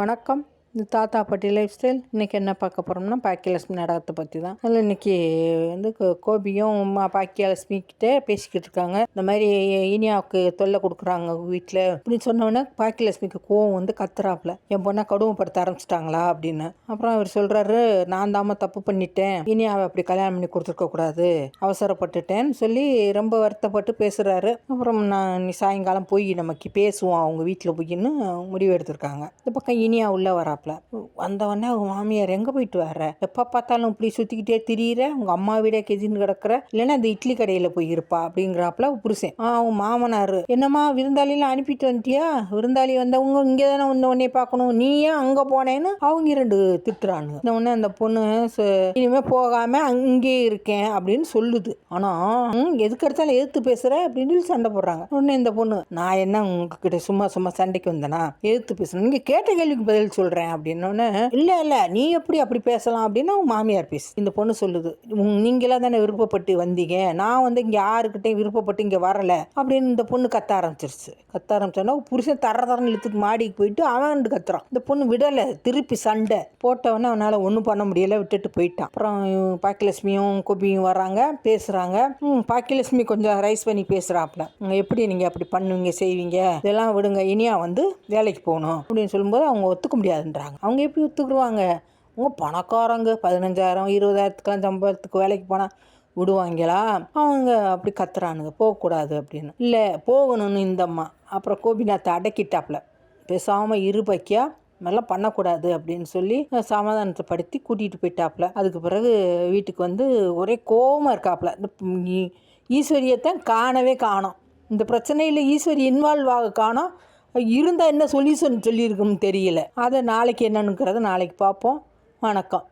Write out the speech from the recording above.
வணக்கம். இந்த தாத்தா பாட்டி லைஃப் ஸ்டைல் இன்றைக்கி என்ன பார்க்க போகிறோம்னா பாக்கியலட்சுமி நாடகத்தை பற்றி தான் அதில் இன்றைக்கி வந்து கோபியும் அம்மா பாக்கியலட்சுமி கிட்டே பேசிக்கிட்டு இருக்காங்க. இந்த மாதிரி இனியாவுக்கு தொல்லை கொடுக்குறாங்க வீட்டில் அப்படின்னு சொன்னோன்னே பாக்கியலட்சுமிக்கு கோவம் வந்து கத்துறாப்புல. என் பொண்ணை கடுமைப்படுத்த ஆரம்பிச்சிட்டாங்களா அப்படின்னு. அப்புறம் அவர் சொல்கிறாரு நான் தாம்மா தப்பு பண்ணிட்டேன். இனியாவை அப்படி கல்யாணம் பண்ணி கொடுத்துருக்க கூடாது. அவசரப்பட்டுட்டேன்னு சொல்லி ரொம்ப வருத்தப்பட்டு பேசுகிறாரு அப்புறம் நான் நீ சாயங்காலம் போய் நமக்கு பேசுவோம். அவங்க வீட்டில் போயின்னு முடிவு எடுத்திருக்காங்க. இந்த பக்கம் இனியா உள்ளே வராப்புல வந்தவொடனே அவங்க மாமியார் எங்கே போயிட்டு வர்ற? எப்போ பார்த்தாலும் இப்படி சுற்றிக்கிட்டே திரியிற உங்கள் அம்மா வீடே கெதின்னு கிடக்குற இல்லைன்னா இந்த இட்லி கடையில் போயிருப்பா அப்படிங்கிறாப்புல புருஷன். ஆ அவங்க மாமனார். என்னம்மா விருந்தாளிலாம் அனுப்பிட்டு வந்துட்டியா? விருந்தாளி வந்தவங்க இங்கே தானே ஒன்று உடனே பார்க்கணும். நீ ஏன் அங்கே போனேன்னு அவங்க ரெண்டு திட்டுறானுங்க. இந்த உடனே அந்த பொண்ணு ச- போகாமல் அங்கேயே இருக்கேன் அப்படின்னு சொல்லுது. ஆனால் எதுக்கு எடுத்தாலும் எதிர்த்து பேசுகிற அப்படின்னு சொல்லி சண்டை போடுறாங்க. உடனே இந்த பொண்ணு நான் என்ன உங்ககிட்ட சும்மா சும்மா சண்டைக்கு வந்தேனா? எதிர்த்து பேசுறேன். நீங்கள் கேட்ட கேள்விக்கு பதில் சொல்கிறேன் அப்படின்னோடனே இல்லை இல்லை நீ எப்படி அப்படி பேசலாம் அப்படின்னு மாமியார் பேசு இந்த பொண்ணு சொல்லுது. நீங்களாம் தானே விருப்பப்பட்டு வந்தீங்க. நான் வந்து இங்கே யாருக்கிட்டையும் விருப்பப்பட்டு இங்கே வரல அப்படின்னு இந்த பொண்ணு கத்த ஆரம்பிச்சிருச்சு. கத்த ஆரம்பிச்சோன்னா புருஷன் தர தரன்னு இழுத்துக்கு மாடிக்கு போயிட்டு அவன் கத்துறான். இந்த பொண்ணு விடலை திருப்பி சண்டை. போட்டவொன்னே அவனால் ஒன்றும் பண்ண முடியலை விட்டுட்டு போயிட்டான். அப்புறம் பாக்கியலட்சுமியும் கோபியும் வராங்க பேசுகிறாங்க பாக்கியலட்சுமி கொஞ்சம் ரைஸ் பண்ணி பேசுகிறாப்புல எப்படி நீங்கள் அப்படி பண்ணுவீங்க செய்வீங்க? இதெல்லாம் விடுங்க இனியா வந்து வேலைக்கு போகணும் அப்படின்னு சொல்லும்போது அவங்க ஒத்துக்க பண்ணுறாங்க அவங்க எப்படி ஒத்துக்குருவாங்க? உங்கள் பணக்காரங்க பதினஞ்சாயிரம் இருபதாயிரத்துக்கெல்லாம் சம்பளத்துக்கு வேலைக்கு போனால் விடுவாங்களா? அவங்க அப்படி கத்துறானுங்க. போகக்கூடாது அப்படின்னு. இல்லை போகணும்னு இந்த அம்மா அப்புறம் கோபிநாத்தை அடக்கிட்டாப்புல. பேசாமல் இருபக்கியா மாதிரிலாம் பண்ணக்கூடாது அப்படின்னு சொல்லி சமாதானத்தை படுத்தி கூட்டிகிட்டு போயிட்டாப்புல. அதுக்கு பிறகு வீட்டுக்கு வந்து ஒரே கோபமாக இருக்காப்புல. இந்த ஈஸ்வரியத்தான் காணவே காணோம். இந்த பிரச்சனையில் ஈஸ்வரி இன்வால்வ் ஆக காணோம். இருந்தால் என்ன சொல்யூஷன் சொல்லியிருக்குன்னு தெரியல. அதை நாளைக்கு என்னன்னுங்கிறத நாளைக்கு பார்ப்போம். வணக்கம்.